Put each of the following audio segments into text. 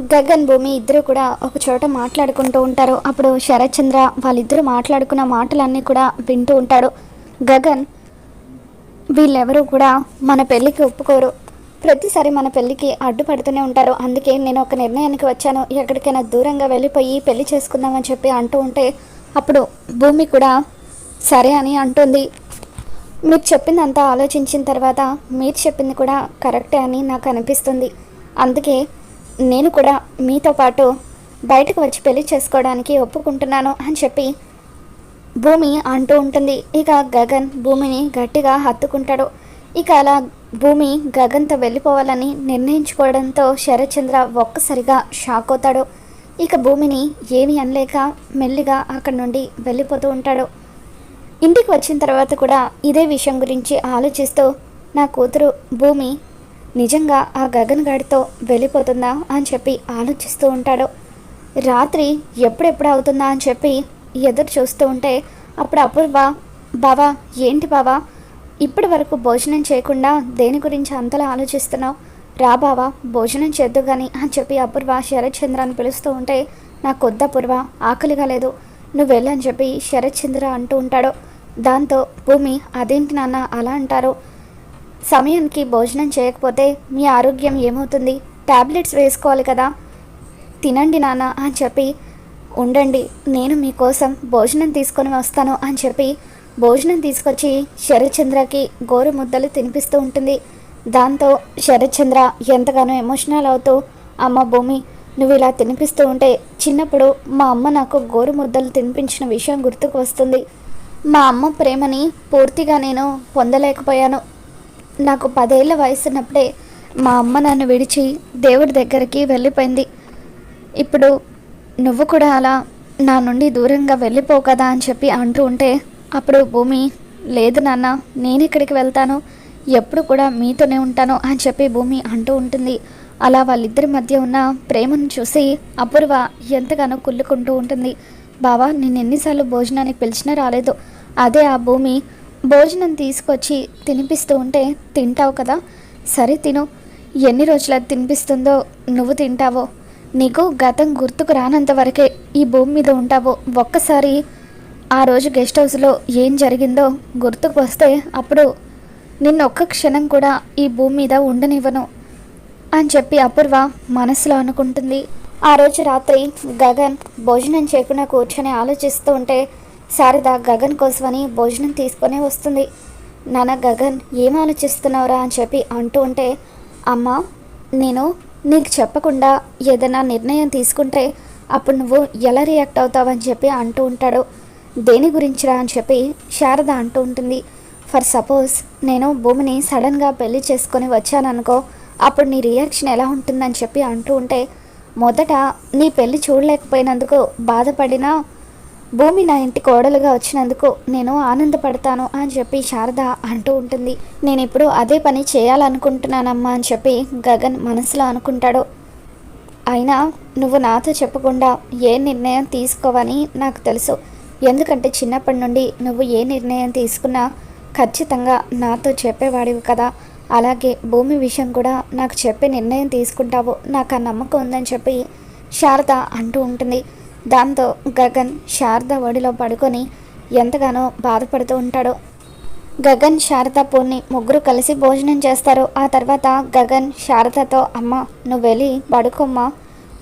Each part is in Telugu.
గగన్ భూమి ఇద్దరు కూడా ఒక చోట మాట్లాడుకుంటూ ఉంటారు. అప్పుడు శరత్ చంద్ర వాళ్ళిద్దరూ మాట్లాడుకున్న మాటలన్నీ కూడా వింటూ ఉంటాడు. గగన్ వీళ్ళెవరూ కూడా మన పెళ్ళికి ఒప్పుకోరు. ప్రతిసారి మన పెళ్ళికి అడ్డుపడుతూనే ఉంటారు. అందుకే నేను ఒక నిర్ణయానికి వచ్చాను. ఎక్కడికైనా దూరంగా వెళ్ళిపోయి పెళ్ళి చేసుకుందామని చెప్పి అంటూ ఉంటే అప్పుడు భూమి కూడా సరే అని అంటుంది. మీరు చెప్పిందంతా ఆలోచించిన తర్వాత మీరు చెప్పింది కూడా కరెక్టే అని నాకు అనిపిస్తుంది. అందుకే నేను కూడా మీతో పాటు బయటకు వచ్చి పెళ్ళి చేసుకోవడానికి ఒప్పుకుంటున్నాను అని చెప్పి భూమి అంటూ ఉంటుంది. ఇక గగన్ భూమిని గట్టిగా హత్తుకుంటాడు. ఇక అలా భూమి గగన్తో వెళ్ళిపోవాలని నిర్ణయించుకోవడంతో శరత్చంద్ర ఒక్కసారిగా షాక్ అవుతాడు. ఇక భూమిని ఏమి అనలేక మెల్లిగా అక్కడి నుండి వెళ్ళిపోతూ ఉంటాడు. ఇంటికి వచ్చిన తర్వాత కూడా ఇదే విషయం గురించి ఆలోచిస్తూ నా కూతురు భూమి నిజంగా ఆ గగన్ గాడితో వెళ్ళిపోతుందా అని చెప్పి ఆలోచిస్తూ ఉంటాడు. రాత్రి ఎప్పుడెప్పుడు అవుతుందా అని చెప్పి ఎదురు చూస్తూ ఉంటే అప్పుడు అపూర్వ బావా ఏంటి బావా? ఇప్పటి వరకు భోజనం చేయకుండా దేని గురించి అంతలా ఆలోచిస్తున్నావు? రా బావా భోజనం చేద్దు కానీ అని చెప్పి అపూర్వ శరత్ చంద్ర అని పిలుస్తూ ఉంటే నాకు వద్ద అపూర్వ ఆకలిగా లేదు. నువ్వు వెళ్ళని చెప్పి శరత్ చంద్ర అంటూ ఉంటాడు. దాంతో భూమి అదేంటి నాన్న అలా అంటారు? సమయానికి భోజనం చేయకపోతే మీ ఆరోగ్యం ఏమవుతుంది? టాబ్లెట్స్ వేసుకోవాలి కదా? తినండి నాన్న అని చెప్పి ఉండండి నేను మీకోసం భోజనం తీసుకొని వస్తాను అని చెప్పి భోజనం తీసుకొచ్చి శరత్చంద్రకి గోరు ముద్దలు తినిపిస్తూ ఉంటుంది. దాంతో శరత్చంద్ర ఎంతగానో ఎమోషనల్ అవుతూ అమ్మ భూమి నువ్వు ఇలా తినిపిస్తూ ఉంటే చిన్నప్పుడు మా అమ్మ నాకు గోరు ముద్దలు తినిపించిన విషయం గుర్తుకు వస్తుంది. మా అమ్మ ప్రేమని పూర్తిగా నేను పొందలేకపోయాను. నాకు పదేళ్ళ వయసున్నప్పుడే మా అమ్మ నన్ను విడిచి దేవుడి దగ్గరికి వెళ్ళిపోయింది. ఇప్పుడు నువ్వు కూడా అలా నా నుండి దూరంగా వెళ్ళిపో కదా అని చెప్పి అంటూ ఉంటే అప్పుడు భూమి లేదు నాన్న నేను ఇక్కడికి వెళ్తాను. ఎప్పుడు కూడా మీతోనే ఉంటాను అని చెప్పి భూమి అంటూ ఉంటుంది. అలా వాళ్ళిద్దరి మధ్య ఉన్న ప్రేమను చూసి అపూర్వ ఎంతగానో కుళ్ళుకుంటూ ఉంటుంది. బావా నేను ఎన్నిసార్లు భోజనానికి పిలిచినా రాలేదు. అదే ఆ భూమి భోజనం తీసుకొచ్చి తినిపిస్తూ ఉంటే తింటావు కదా. సరే తిను. ఎన్ని రోజులు అది తినిపిస్తుందో నువ్వు తింటావో. నీకు గతం గుర్తుకు రానంత వరకే ఈ భూమి మీద ఉంటావు ఒక్కసారి. ఆ రోజు గెస్ట్ హౌస్లో ఏం జరిగిందో గుర్తుకు వస్తే అప్పుడు నిన్న ఒక్క క్షణం కూడా ఈ భూమి మీద ఉండనివ్వను అని చెప్పి అపూర్వ మనసులో అనుకుంటుంది. ఆ రోజు రాత్రి గగన్ భోజనం చేయకుండా కూర్చొని ఆలోచిస్తూ ఉంటే శారద గగన్ కోసమని భోజనం తీసుకొని వస్తుంది. నాన్న గగన్ ఏం ఆలోచిస్తున్నావురా? అని చెప్పి అంటూ ఉంటే అమ్మ నేను నీకు చెప్పకుండా ఏదైనా నిర్ణయం తీసుకుంటే అప్పుడు నువ్వు ఎలా రియాక్ట్ అవుతావని చెప్పి అంటూ ఉంటాడు. దేని గురించిరా? అని చెప్పి శారద అంటూ ఉంటుంది. ఫర్ సపోజ్ నేను భూమిని సడన్గా పెళ్ళి చేసుకొని వచ్చాననుకో అప్పుడు నీ రియాక్షన్ ఎలా ఉంటుందని చెప్పి అంటూ ఉంటే మొదట నీ పెళ్ళి చూడలేకపోయినందుకు బాధపడినా భూమి నా ఇంటి కోడలుగా వచ్చినందుకు నేను ఆనందపడతాను అని చెప్పి శారద అంటూ ఉంటుంది. నేను ఇప్పుడు అదే పని చేయాలనుకుంటున్నానమ్మా అని చెప్పి గగన్ మనసులో అనుకుంటాడు. అయినా నువ్వు నాతో చెప్పకుండా ఏ నిర్ణయం తీసుకోవని నాకు తెలుసు. ఎందుకంటే చిన్నప్పటి నుండి నువ్వు ఏ నిర్ణయం తీసుకున్నా ఖచ్చితంగా నాతో చెప్పేవాడివి కదా. అలాగే భూమి విషయం కూడా నాకు చెప్పే నిర్ణయం తీసుకుంటావు. నాకు ఆ నమ్మకం ఉందని చెప్పి శారద అంటూ ఉంటుంది. దాంతో గగన్ శారద ఒడిలో పడుకొని ఎంతగానో బాధపడుతూ ఉంటాడు. గగన్ శారద పూర్ణి ముగ్గురు కలిసి భోజనం చేస్తారు. ఆ తర్వాత గగన్ శారదతో అమ్మ నువ్వు వెళ్ళి పడుకోమ్మా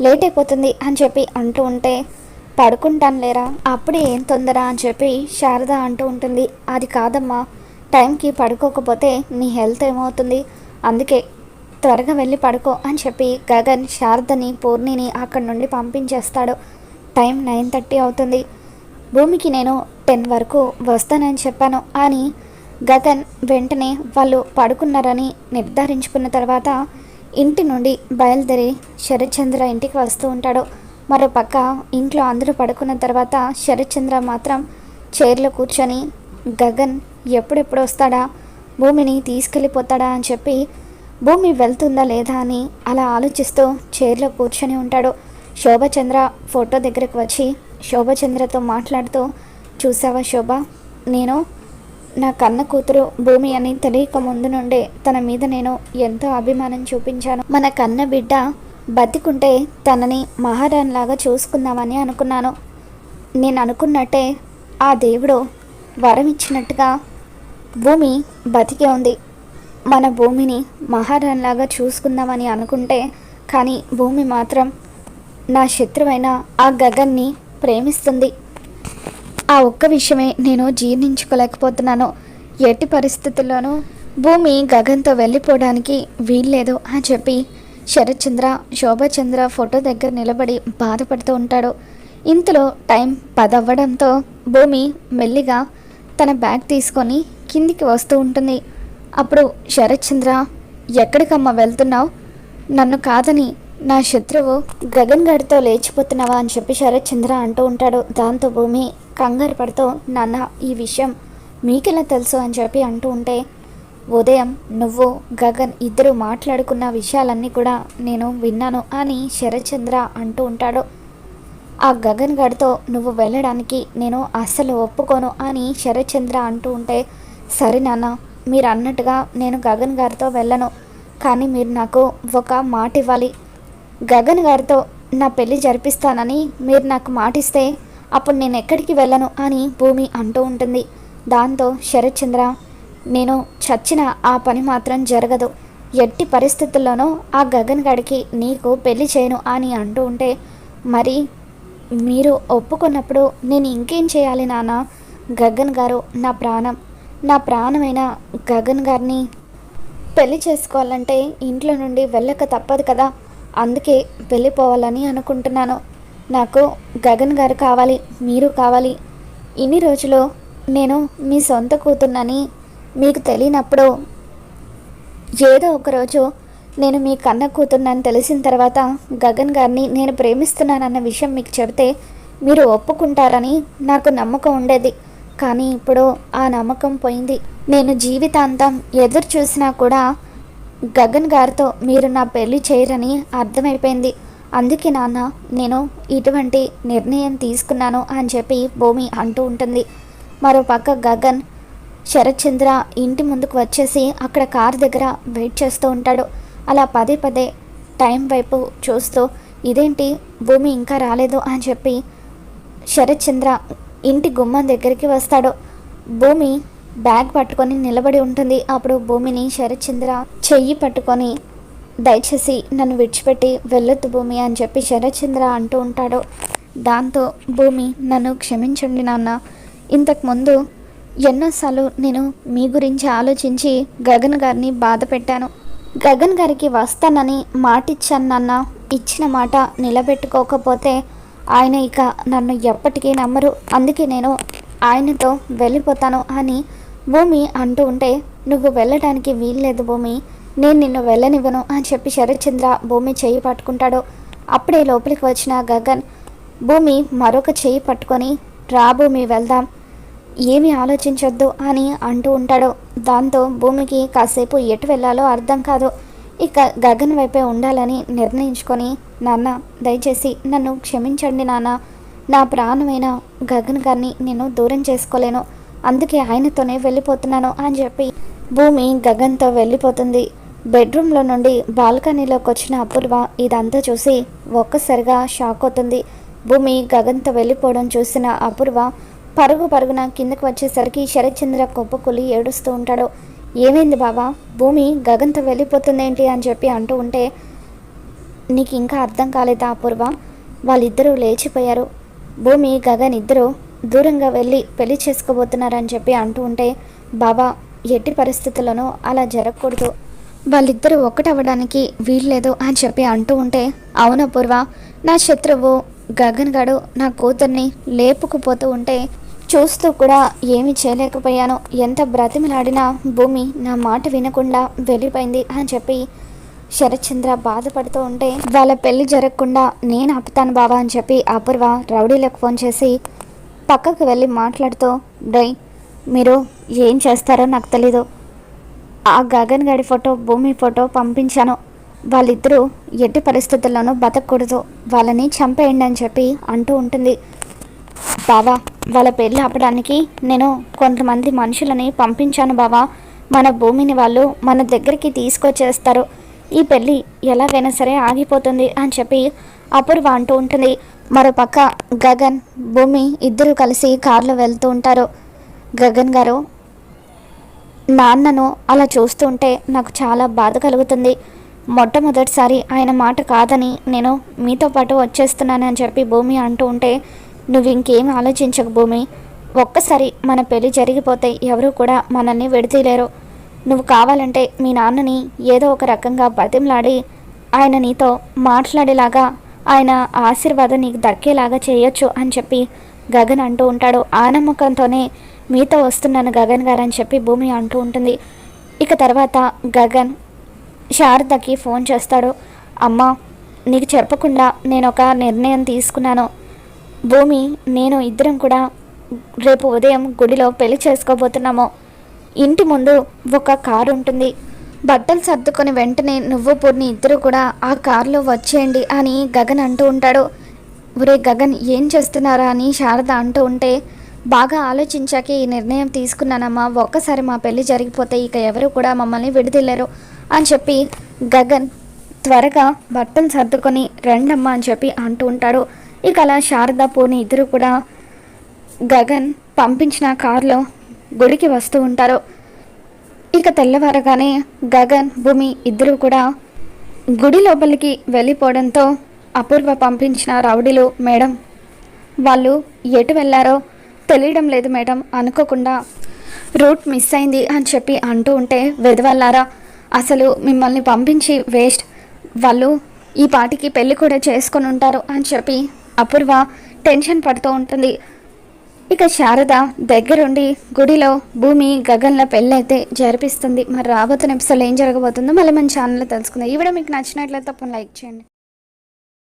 లేట్ అయిపోతుంది అని చెప్పి అంటూ ఉంటే పడుకుంటాను లేరా అప్పుడే ఏం తొందర అని చెప్పి శారద అంటూ ఉంటుంది. అది కాదమ్మా టైంకి పడుకోకపోతే నీ హెల్త్ ఏమవుతుంది అందుకే త్వరగా వెళ్ళి పడుకో అని చెప్పి గగన్ శారదని పూర్ణిని అక్కడి నుండి పంపించేస్తాడు. టైం నైన్ థర్టీ అవుతుంది. భూమికి నేను టెన్ వరకు వస్తానని చెప్పాను. అని గగన్ వెంటనే వాళ్ళు పడుకున్నారని నిర్ధారించుకున్న తర్వాత ఇంటి నుండి బయలుదేరి శరత్చంద్ర ఇంటికి వస్తూ ఉంటాడు. మరో పక్క ఇంట్లో అందరూ పడుకున్న తర్వాత శరత్చంద్ర మాత్రం చైర్లో కూర్చొని గగన్ ఎప్పుడెప్పుడు వస్తాడా? భూమిని తీసుకెళ్ళిపోతాడా? అని చెప్పి భూమి వెళ్తుందా లేదా? అని అలా ఆలోచిస్తూ చైర్లో కూర్చొని ఉంటాడు. శోభచంద్ర ఫోటో దగ్గరకు వచ్చి శోభచంద్రతో మాట్లాడుతూ చూసావా శోభ? నేను నా కన్న కూతురు భూమి అని తెలియక ముందు నుండే తన మీద నేను ఎంతో అభిమానం చూపించాను. మన కన్న బిడ్డ బతికుంటే తనని మహారాణిలాగా చూసుకుందామని అనుకున్నాను. నేను అనుకున్నట్టే ఆ దేవుడు వరం ఇచ్చినట్టుగా భూమి బతికే ఉంది. మన భూమిని మహారాణిలాగా చూసుకుందామని అనుకుంటే కానీ భూమి మాత్రం నా శత్రువైన ఆ గగన్ని ప్రేమిస్తుంది. ఆ ఒక్క విషయమే నేను జీర్ణించుకోలేకపోతున్నాను. ఎట్టి పరిస్థితుల్లోనూ భూమి గగన్తో వెళ్ళిపోవడానికి వీల్లేదు అని చెప్పి శరత్చంద్ర శోభచంద్ర ఫోటో దగ్గర నిలబడి బాధపడుతూ ఉంటాడు. ఇంతలో టైం పదవ్వడంతో భూమి మెల్లిగా తన బ్యాగ్ తీసుకొని కిందికి వస్తూ ఉంటుంది. అప్పుడు శరత్చంద్ర ఎక్కడికమ్మా వెళ్తున్నావు? నన్ను కాదని నా శత్రువు గగన్ గడితో లేచిపోతున్నావా అని చెప్పి శరత్చంద్ర అంటూ ఉంటాడు. దాంతో భూమి కంగారు పడుతూ నాన్న ఈ విషయం మీకెలా తెలుసు? అని చెప్పి అంటూ ఉంటే ఉదయం నువ్వు గగన్ ఇద్దరు మాట్లాడుకున్న విషయాలన్నీ కూడా నేను విన్నాను అని శరత్చంద్ర అంటూ ఉంటాడు. ఆ గగన్ గడితో నువ్వు వెళ్ళడానికి నేను అస్సలు ఒప్పుకోను అని శరత్చంద్ర అంటూ ఉంటే సరే నాన్న మీరు అన్నట్టుగా నేను గగన్ గారితో వెళ్ళను. కానీ మీరు నాకు ఒక మాట ఇవ్వాలి గగన్ గారితో నా పెళ్ళి జరిపిస్తానని మీరు నాకు మాటిస్తే అప్పుడు నేను ఎక్కడికి వెళ్ళను అని భూమి అంటూ ఉంటుంది. దాంతో శరత్చంద్ర నేను చచ్చిన ఆ పని మాత్రం జరగదు. ఎట్టి పరిస్థితుల్లోనూ ఆ గగన్ గడికి నీకు పెళ్ళి చేయను అని అంటూ ఉంటే మరి మీరు ఒప్పుకున్నప్పుడు నేను ఇంకేం చేయాలి నాన్న? గగన్ గారు నా ప్రాణం. నా ప్రాణమైన గగన్ గారిని పెళ్ళి చేసుకోవాలంటే ఇంట్లో నుండి వెళ్ళక తప్పదు కదా. అందుకే వెళ్ళిపోవాలని అనుకుంటున్నాను. నాకు గగన్ గారు కావాలి మీరు కావాలి. ఇన్ని రోజులు నేను మీ సొంత కూతున్నని మీకు తెలియనప్పుడు ఏదో ఒకరోజు నేను మీ కన్న కూతున్నని తెలిసిన తర్వాత గగన్ గారిని నేను ప్రేమిస్తున్నానన్న విషయం మీకు చెబితే మీరు ఒప్పుకుంటారని నాకు నమ్మకం ఉండేది. కానీ ఇప్పుడు ఆ నమ్మకం పోయింది. నేను జీవితాంతం ఎదురు చూసినా కూడా గగన్ గారితో మీరు నా పెళ్ళి చేయరని అర్థమైపోయింది. అందుకే నాన్న నేను ఇటువంటి నిర్ణయం తీసుకున్నాను అని చెప్పి భూమి అంటూ ఉంటుంది. మరో పక్క గగన్ శరత్చంద్ర ఇంటి ముందుకు వచ్చేసి అక్కడ కార్ దగ్గర వెయిట్ చేస్తూ ఉంటాడు. అలా పదే పదే టైం వైపు చూస్తూ ఇదేంటి? భూమి ఇంకా రాలేదు అని చెప్పి శరత్చంద్ర ఇంటి గుమ్మం దగ్గరికి వస్తాడు. భూమి బ్యాగ్ పట్టుకొని నిలబడి ఉంటుంది. అప్పుడు భూమిని శరత్చంద్ర చెయ్యి పట్టుకొని దయచేసి నన్ను విడిచిపెట్టి వెళ్ళొద్దు భూమి అని చెప్పి శరత్చంద్ర అంటూ ఉంటాడు. దాంతో భూమి నన్ను క్షమించండి నాన్న. ఇంతకుముందు ఎన్నోసార్లు నేను మీ గురించి ఆలోచించి గగన్ గారిని బాధ పెట్టాను. గగన్ గారికి వస్తానని మాట ఇచ్చాను నాన్న. ఇచ్చిన మాట నిలబెట్టుకోకపోతే ఆయన ఇక నన్ను ఎప్పటికీ నమ్మరు. అందుకే నేను ఆయనతో వెళ్ళిపోతాను అని భూమి అంటూ ఉంటే నువ్వు వెళ్ళడానికి వీల్లేదు భూమి. నేను నిన్ను వెళ్ళనివ్వను అని చెప్పి శరత్చంద్ర భూమి చేయి పట్టుకుంటాడు. అప్పుడే లోపలికి వచ్చిన గగన్ భూమి మరొక చేయి పట్టుకొని రా భూమి వెళ్దాం. ఏమి ఆలోచించొద్దు అని అంటూ ఉంటాడు. దాంతో భూమికి కాసేపు ఎటు వెళ్ళాలో అర్థం కాదు. ఇక గగన్ వైపే ఉండాలని నిర్ణయించుకొని నాన్న దయచేసి నన్ను క్షమించండి నాన్న. నా ప్రాణమైన గగన్ గారిని నేను దూరం చేసుకోలేను. అందుకే ఆయనతోనే వెళ్ళిపోతున్నాను అని చెప్పి భూమి గగన్తో వెళ్ళిపోతుంది. బెడ్రూమ్లో నుండి బాల్కనీలోకి వచ్చిన అపూర్వ ఇదంతా చూసి ఒక్కసారిగా షాక్ అవుతుంది. భూమి గగన్తో వెళ్ళిపోవడం చూసిన అపూర్వ పరుగు పరుగున కిందకు వచ్చేసరికి శరత్చంద్ర కుప్పకులి ఏడుస్తూ ఉంటాడు. ఏమైంది బాబా భూమి గగన్తో వెళ్ళిపోతుందేంటి? అని చెప్పి అంటూ ఉంటే నీకు ఇంకా అర్థం కాలేదా అపూర్వ? వాళ్ళిద్దరూ లేచిపోయారు. భూమి గగన్ ఇద్దరు దూరంగా వెళ్ళి పెళ్ళి చేసుకోబోతున్నారని చెప్పి అంటూ ఉంటే బాబా ఎట్టి పరిస్థితుల్లోనూ అలా జరగకూడదు. వాళ్ళిద్దరూ ఒక్కటవ్వడానికి వీల్లేదు అని చెప్పి అంటూ ఉంటే అవును పూర్వ నా శత్రువు గగన్ గడు నా కూతుర్ని లేపుకుపోతూ ఉంటే చూస్తూ కూడా ఏమీ చేయలేకపోయాను. ఎంత బ్రతిమలాడినా భూమి నా మాట వినకుండా వెళ్ళిపోయింది అని చెప్పి శరత్చంద్ర బాధపడుతూ ఉంటే వాళ్ళ పెళ్ళి జరగకుండా నేను ఆపుతాను బాబా అని చెప్పి అపూర్వ రౌడీలకు ఫోన్ చేసి పక్కకు వెళ్ళి మాట్లాడుతూ డై మీరు ఏం చేస్తారో నాకు తెలీదు. ఆ గగన్ గడి ఫోటో భూమి ఫోటో పంపించాను. వాళ్ళిద్దరూ ఎట్టి పరిస్థితుల్లోనూ బతకూడదు. వాళ్ళని చంపేయండి అని చెప్పి అంటూ ఉంటుంది. బావా వాళ్ళ పెళ్ళి ఆపడానికి నేను కొంతమంది మనుషులని పంపించాను బావా. మన భూమిని వాళ్ళు మన దగ్గరికి తీసుకొచ్చేస్తారు. ఈ పెళ్ళి ఎలాగైనా సరే ఆగిపోతుంది అని చెప్పి అపూర్వ అంటూ ఉంటుంది. మరోపక్క గగన్ భూమి ఇద్దరు కలిసి కారులో వెళ్తూ ఉంటారు. గగన్ గారు నాన్నను అలా చూస్తుంటే నాకు చాలా బాధ కలుగుతుంది. మొట్టమొదటిసారి ఆయన మాట కాదని నేను మీతో పాటు వచ్చేస్తున్నానని చెప్పి భూమి అంటూ ఉంటే నువ్వు ఇంకేం ఆలోచించకు భూమి. ఒక్కసారి మన పెళ్ళి జరిగిపోతే ఎవరూ కూడా మనల్ని విడతీయలేరు. నువ్వు కావాలంటే మీ నాన్నని ఏదో ఒక రకంగా బతిమలాడి ఆయన నీతో మాట్లాడేలాగా ఆయన ఆశీర్వాదం నీకు దక్కేలాగా చేయొచ్చు అని చెప్పి గగన్ అంటూ ఉంటాడు. ఆ నమ్మకంతోనే మీతో వస్తున్నాను గగన్ గారు అని చెప్పి భూమి అంటూ ఉంటుంది. ఇక తర్వాత గగన్ శారదకి ఫోన్ చేస్తాడు. అమ్మ నీకు చెప్పకుండా నేను ఒక నిర్ణయం తీసుకున్నాను. భూమి నేను ఇద్దరం కూడా రేపు ఉదయం గుడిలో పెళ్ళి చేసుకోబోతున్నాము. ఇంటి ముందు ఒక కారు ఉంటుంది. బట్టలు సర్దుకొని వెంటనే నువ్వు పూర్ణి ఇద్దరు కూడా ఆ కారులో వచ్చేయండి అని గగన్ అంటూ ఉంటాడు. ఒరే గగన్ ఏం చేస్తున్నారా? అని శారద అంటూ ఉంటే బాగా ఆలోచించాక ఈ నిర్ణయం తీసుకున్నానమ్మా. ఒక్కసారి మా పెళ్ళి జరిగిపోతే ఇక ఎవరు కూడా మమ్మల్ని విడిదిల్లరు అని చెప్పి గగన్ త్వరగా బట్టలు సర్దుకొని రండమ్మా అని చెప్పి అంటూ ఉంటాడు. ఇక అలా శారద పూర్ణి ఇద్దరు కూడా గగన్ పంపించిన కారులో గుడికి వస్తూ ఉంటారు. ఇక తెల్లవారగానే గగన్ భూమి ఇద్దరు కూడా గుడి లోపలికి వెళ్ళిపోవడంతో అపూర్వ పంపించిన రౌడీలు మేడం వాళ్ళు ఎటు వెళ్ళారో తెలియడం లేదు మేడం అనుకోకుండా రూట్ మిస్ అయింది అని చెప్పి అంటూ ఉంటే వెదవల్లారా అసలు మిమ్మల్ని పంపించి వేస్ట్ వాళ్ళు ఈ పాటికి పెళ్ళి కూడా చేసుకొని ఉంటారు అని చెప్పి అపూర్వ టెన్షన్ పడుతూ ఉంటుంది. ఇక శారద దగ్గరుండి గుడిలో భూమి గగన్ల పెళ్ళైతే జరిపిస్తుంది. మరి రాబోతున్న ఎపిసోడ్ ఏం జరగబోతుందో మళ్ళీ మన ఛానల్లో తెలుసుకుందాం. ఈ వీడియో మీకు నచ్చినట్లయితే తప్పని లైక్ చేయండి.